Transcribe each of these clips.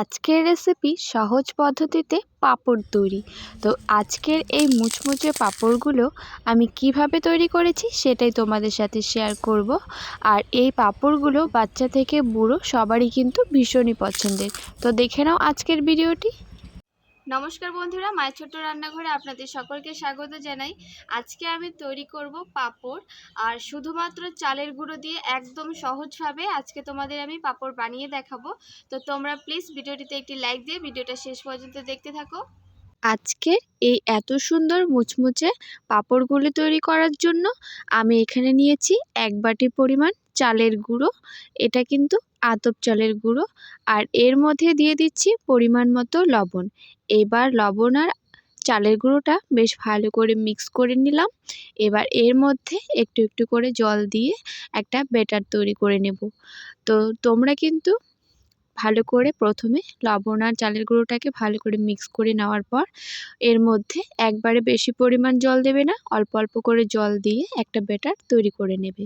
আজকের রেসিপি সহজ পদ্ধতিতে পাঁপড় তৈরি। তো আজকের এই মুচমুচে পাঁপড়গুলো আমি কীভাবে তৈরি করেছি সেটাই তোমাদের সাথে শেয়ার করব। আর এই পাঁপড়গুলো বাচ্চা থেকে বুড়ো সবারই কিন্তু ভীষণই পছন্দের। তো দেখে নাও আজকের ভিডিওটি নমস্কার বন্ধুরা মায়ের ছোট্ট রান্নাঘরে আপনাদের সকলকে স্বাগত জানাই। আজকে আমি তৈরি করব পাপড়, আর শুধুমাত্র চালের গুঁড়ো দিয়ে একদম সহজভাবে আজকে তোমাদের আমি পাপড় বানিয়ে দেখাবো। তো তোমরা প্লিজ ভিডিওটিতে একটি লাইক দিয়ে ভিডিওটা শেষ পর্যন্ত দেখতে থাকো। আজকে এই এত সুন্দর মুচমুচে পাঁপড়গুলি তৈরি করার জন্য আমি এখানে নিয়েছি এক বাটি পরিমাণ চালের গুঁড়ো। এটা কিন্তু আতপ চালের গুঁড়ো আর এর মধ্যে দিয়ে দিচ্ছি পরিমাণ মতো লবণ। এবার লবণ আর চালের গুঁড়োটা বেশ ভালো করে মিক্স করে নিলাম। এবার এর মধ্যে একটু একটু করে জল দিয়ে একটা ব্যাটার তৈরি করে নেব। তো তোমরা কিন্তু ভালো করে প্রথমে লবণ আর চালের গুঁড়োটাকে ভালো করে মিক্স করে নেওয়ার পর এর মধ্যে একবারে বেশি পরিমাণ জল দেবে না অল্প অল্প করে জল দিয়ে একটা ব্যাটার তৈরি করে নেবে।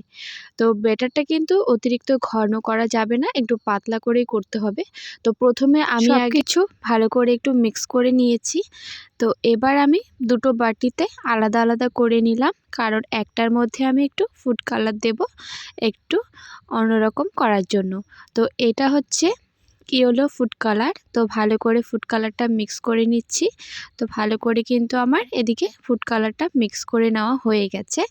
তো ব্যাটারটা কিন্তু অতিরিক্ত ঘন করা যাবে না একটু পাতলা করেই করতে হবে। তো প্রথমে আমি কিছু ভালো করে একটু মিক্স করে নিয়েছি। তো এবার আমি দুটো বাটিতে আলাদা আলাদা করে নিলাম কারণ একটার মধ্যে আমি একটু ফুড কালার দেব একটু অন্যরকম করার জন্য। তো এটা হচ্ছে ইয়েলো ফুড কালার তো ভালো করে ফুড কালারটা মিক্স করে নিচ্ছি। তো ভালো করে কিন্তু আমার এদিকে ফুড কালারটা মিক্স করে নেওয়া হয়ে গেছে।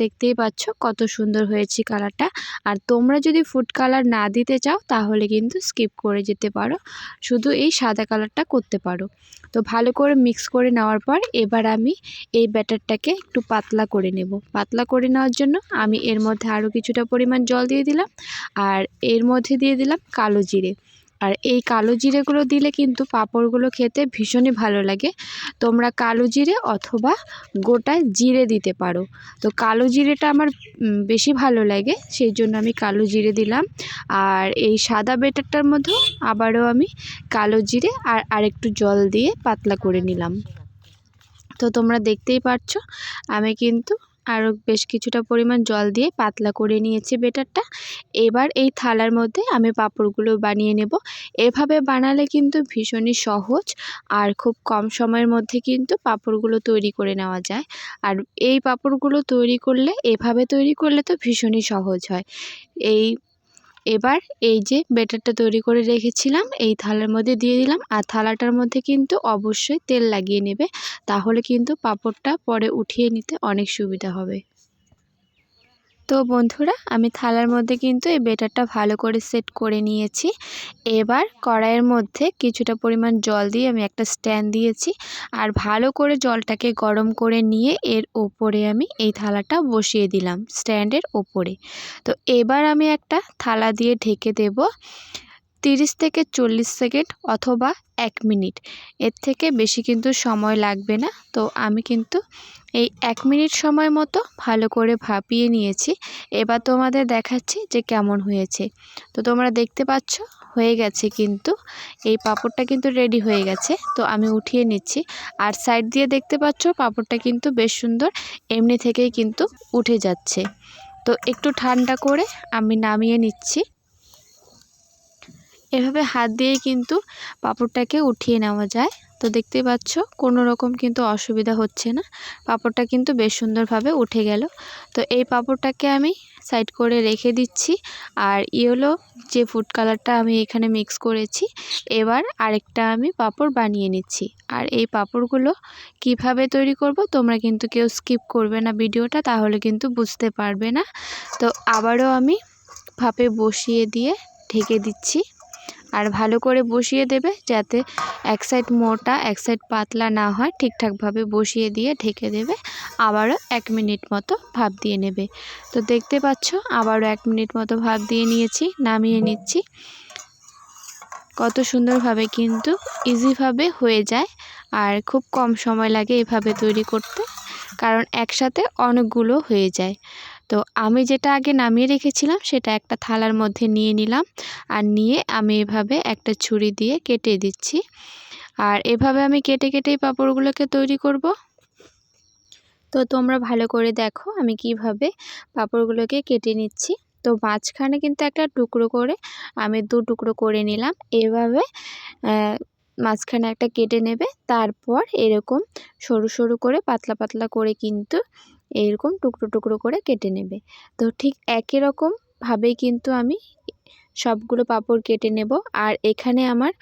দেখতেই পাচ্ছ কত সুন্দর হয়েছে কালারটা আর তোমরা যদি ফুড কালার না দিতে চাও, তাহলে কিন্তু স্কিপ করে যেতে পারো। শুধু এই সাদা কালারটা করতে পারো। তো ভালো করে মিক্স করে নেওয়ার পর এবার আমি এই ব্যাটারটাকে একটু পাতলা করে নেব। পাতলা করে নেওয়ার জন্য আমি এর মধ্যে আরও কিছুটা পরিমাণ জল দিয়ে দিলাম। আর এর মধ্যে দিয়ে দিলাম কালো জিরে। আর এই কালো জিরেগুলো দিলে কিন্তু পাঁপড়গুলো খেতে ভীষণই ভালো লাগে। তোমরা কালো জিরে অথবা গোটা জিরে দিতে পারো। তো কালো জিরেটা আমার বেশি ভালো লাগে, সেই জন্য আমি কালো জিরে দিলাম। আর এই সাদা বেটারটার মধ্যেও আবারও আমি কালো জিরে আর আরেকটু জল দিয়ে পাতলা করে নিলাম। তো তোমরা দেখতেই পারছ, আমি কিন্তু আরও বেশ কিছুটা পরিমাণ জল দিয়ে পাতলা করে নিয়েছি বেটারটা। এবার এই থালার মধ্যে আমি পাঁপড়গুলো বানিয়ে নেব। এভাবে বানালে কিন্তু ভীষণই সহজ আর খুব কম সময়ের মধ্যে কিন্তু পাঁপড়গুলো তৈরি করে নেওয়া যায়। আর এই পাঁপড়গুলো তৈরি করলে, এভাবে তৈরি করলে তো ভীষণই সহজ হয়। এই এবার এই যে বেটারটা তৈরি করে রেখেছিলাম, এই থালার মধ্যে দিয়ে দিলাম। আর থালাটার মধ্যে কিন্তু অবশ্যই তেল লাগিয়ে নেবে, তাহলে কিন্তু পাঁপড়টা পরে উঠিয়ে নিতে অনেক সুবিধা হবে। তো বন্ধুরা, আমি থালার মধ্যে কিন্তু এই বেটারটা ভালো করে সেট করে নিয়েছি। এবার কড়াইয়ের মধ্যে কিছুটা পরিমাণ জল দিয়ে আমি একটা স্ট্যান্ড দিয়েছি আর ভালো করে জলটাকে গরম করে নিয়ে এর ওপরে আমি এই থালাটা বসিয়ে দিলাম, স্ট্যান্ডের ওপরে। তো এবার আমি একটা থালা দিয়ে ঢেকে দেব। তিরিশ থেকে চল্লিশ সেকেন্ড অথবা এক মিনিট। এর থেকে বেশি কিন্তু সময় লাগবে না। তো আমি কিন্তু এই এক মিনিট সময় মতো ভালো করে ভাপিয়ে নিয়েছি। এবার তোমাদের দেখাচ্ছি যে কেমন হয়েছে। তো তোমরা দেখতে পাচ্ছ, হয়ে গেছে কিন্তু। এই পাঁপড়টা কিন্তু রেডি হয়ে গেছে। তো আমি উঠিয়ে নিচ্ছি। আর সাইড দিয়ে দেখতে পাচ্ছ, পাঁপড়টা কিন্তু বেশ সুন্দর এমনি থেকেই কিন্তু উঠে যাচ্ছে। তো একটু ঠান্ডা করে আমি নামিয়ে নিচ্ছি। এভাবে হাত দিয়েই কিন্তু পাঁপড়টাকে উঠিয়ে নেওয়া যায়। তো দেখতে পাচ্ছ, কোনো রকম কিন্তু অসুবিধা হচ্ছে না। পাঁপড়টা কিন্তু বেশ সুন্দরভাবে উঠে গেল। তো এই পাঁপড়টাকে আমি সাইড করে রেখে দিচ্ছি। আর ইয়েলো যে ফুড কালারটা আমি এখানে মিক্স করেছি, এবার আরেকটা আমি পাঁপড় বানিয়ে নিচ্ছি। আর এই পাঁপড়গুলো কীভাবে তৈরি করব তোমরা কিন্তু কেউ স্কিপ করবে না ভিডিওটা, তাহলে কিন্তু বুঝতে পারবে না। তো আবারও আমি ভাপে বসিয়ে দিয়ে ঢেকে দিচ্ছি। আর ভালো করে বসিয়ে দেবে যাতে এক সাইড মোটা, এক সাইড পাতলা না হয়। ঠিকঠাকভাবে বসিয়ে দিয়ে ঢেকে দেবে। আবারও এক মিনিট মতো ভাপ দিয়ে নেবে। তো দেখতে পাচ্ছ, আবারও এক মিনিট মতো ভাপ দিয়ে নিয়েছি, নামিয়ে নিচ্ছি। কত সুন্দরভাবে কিন্তু ইজিভাবে হয়ে যায় আর খুব কম সময় লাগে এভাবে তৈরি করতে, কারণ একসাথে অনেকগুলো হয়ে যায়। তো আমি যেটা আগে নামিয়ে রেখেছিলাম সেটা একটা থালার মধ্যে নিয়ে নিলাম। আর নিয়ে আমি এভাবে একটা ছুরি দিয়ে কেটে দিচ্ছি। আর এভাবে আমি কেটে কেটেই পাঁপড়গুলোকে তৈরি করব। তো তোমরা ভালো করে দেখো আমি কীভাবে পাঁপড়গুলোকে কেটে নিচ্ছি। তো মাঝখানে কিন্তু একটা টুকরো করে আমি দু টুকরো করে নিলাম। এভাবে মাঝখানে একটা কেটে নেবে। তারপর এরকম সরু সরু করে পাতলা পাতলা করে কিন্তু এরকম টুকরো টুকরো করে কেটে নেবে। তো ঠিক একই রকমভাবেই কিন্তু আমি সবগুলো পাপড় কেটে নেব। আর এখানে আমার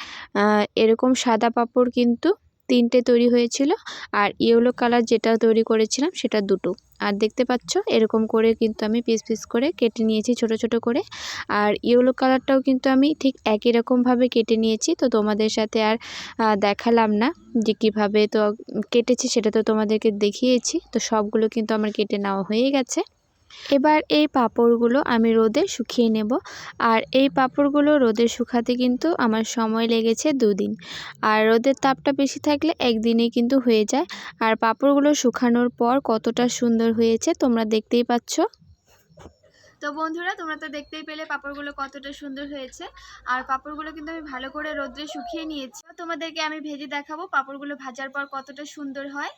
এরকম সাদা পাপড় কিন্তু তিনটে তৈরি হয়েছিল আর ইয়েলো কালার যেটা তৈরি করেছিলাম সেটা দুটো। আর দেখতে পাচ্ছ, এরকম করে কিন্তু আমি পিস পিস করে কেটে নিয়েছি, ছোট ছোট করে। আর ইয়েলো কালারটাও কিন্তু আমি ঠিক একই রকমভাবে কেটে নিয়েছি, তো তোমাদের সাথে আর দেখালাম না যে কীভাবে তো কেটেছি সেটা তো তোমাদেরকে দেখিয়েছি, তো সবগুলো কিন্তু আমার কেটে নেওয়া হয়ে গেছে। এবার এই পাঁপড়গুলো আমি রোদে শুকিয়ে নেব। আর এই পাঁপড়গুলো রোদে শুকাতে কিন্তু আমার সময় লেগেছে দুদিন। আর রোদের তাপটা বেশি থাকলে একদিনে কিন্তু হয়ে যায়। আর পাঁপড়গুলো শুকানোর পর কতটা সুন্দর হয়েছে তোমরা দেখতেই পাচ্ছ। তো বন্ধুরা, তোমরা তো দেখতেই পেলে পাঁপড়গুলো কতটা সুন্দর হয়েছে। আর পাঁপড়গুলো কিন্তু আমি ভালো করে রোদ্রে শুকিয়ে নিয়েছি। তোমাদেরকে আমি ভেজে দেখাবো পাঁপড়গুলো ভাজার পর কতটা সুন্দর হয়।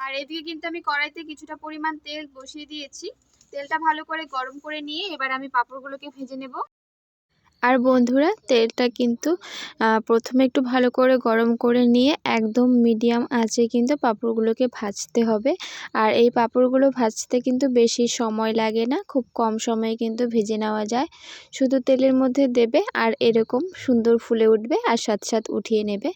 আর এদিকে কিন্তু আমি কড়াইতে কিছুটা পরিমাণ তেল বসিয়ে দিয়েছি। তেলটা ভালো করে গরম করে নিয়ে এবার আমি পাঁপড়গুলোকে ভেজে নেব। আর বন্ধুরা, তেলটা কিন্তু প্রথমে একটু ভালো করে গরম করে নিয়ে একদম মিডিয়াম আঁচে কিন্তু পাঁপড়গুলোকে ভাজতে হবে। আর এই পাঁপড়গুলো ভাজতে কিন্তু বেশি সময় লাগে না, খুব কম সময়ে কিন্তু ভেজে নেওয়া যায়। শুধু তেলের মধ্যে দেবে আর এরকম সুন্দর ফুলে উঠবে আর সাথে সাথে উঠিয়ে নেবে।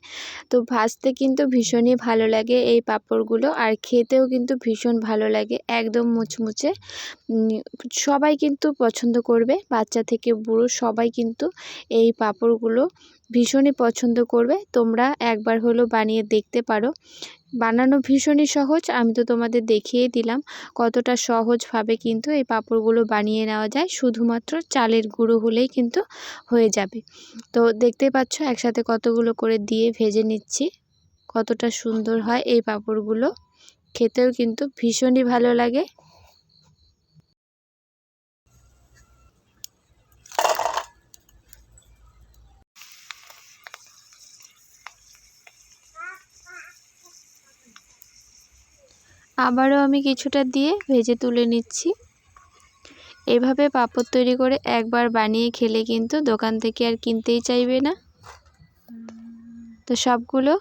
তো ভাজতে কিন্তু ভীষণই ভালো লাগে এই পাঁপড়গুলো আর খেতেও কিন্তু ভীষণ ভালো লাগে, একদম মুচমুচে। সবাই কিন্তু পছন্দ করবে, বাচ্চা থেকে বুড়ো সবাই কিন্তু কিন্তু এই পাঁপড়গুলো ভীষণই পছন্দ করবে। তোমরা একবার হলো বানিয়ে দেখতে পারো। বানানো ভীষণই সহজ, আমি তো তোমাদের দেখিয়ে দিলাম কতটা সহজভাবে কিন্তু এই পাঁপড়গুলো বানিয়ে নেওয়া যায়। শুধুমাত্র চালের গুঁড়ো হলেই কিন্তু হয়ে যাবে। তো দেখতে পাচ্ছ, একসাথে কতগুলো করে দিয়ে ভেজে নিচ্ছি। কতটা সুন্দর হয় এই পাঁপড়গুলো। খেতেও কিন্তু ভীষণই ভালো লাগে। আবারও আমি কিছুটা দিয়ে ভেজে তুলে নিচ্ছি। এভাবে পাঁপড় তৈরি করে একবার বানিয়ে খেলে কিন্তু দোকান থেকে আর কিনতেই চাইবে না। তো সবগুলো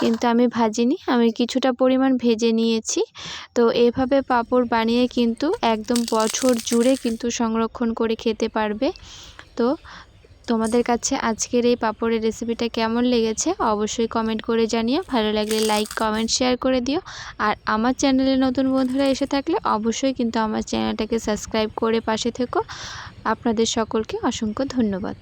কিন্তু আমি ভাজিনি, আমি কিছুটা পরিমাণ ভেজে নিয়েছি। তো এভাবে পাঁপড় বানিয়ে কিন্তু একদম বছর জুড়ে কিন্তু সংরক্ষণ করে খেতে পারবে। তো তোমাদের কাছে আজকের এই পাপড়ের রেসিপিটা কেমন লেগেছে অবশ্যই কমেন্ট করে জানিও। ভালো লাগলে লাইক কমেন্ট শেয়ার করে দিও। আর আমার চ্যানেলে নতুন বন্ধুরা এসে থাকলে অবশ্যই কিন্তু আমার চ্যানেলটাকে সাবস্ক্রাইব করে পাশে থেকো। আপনাদের সকলকে অসংখ্য ধন্যবাদ।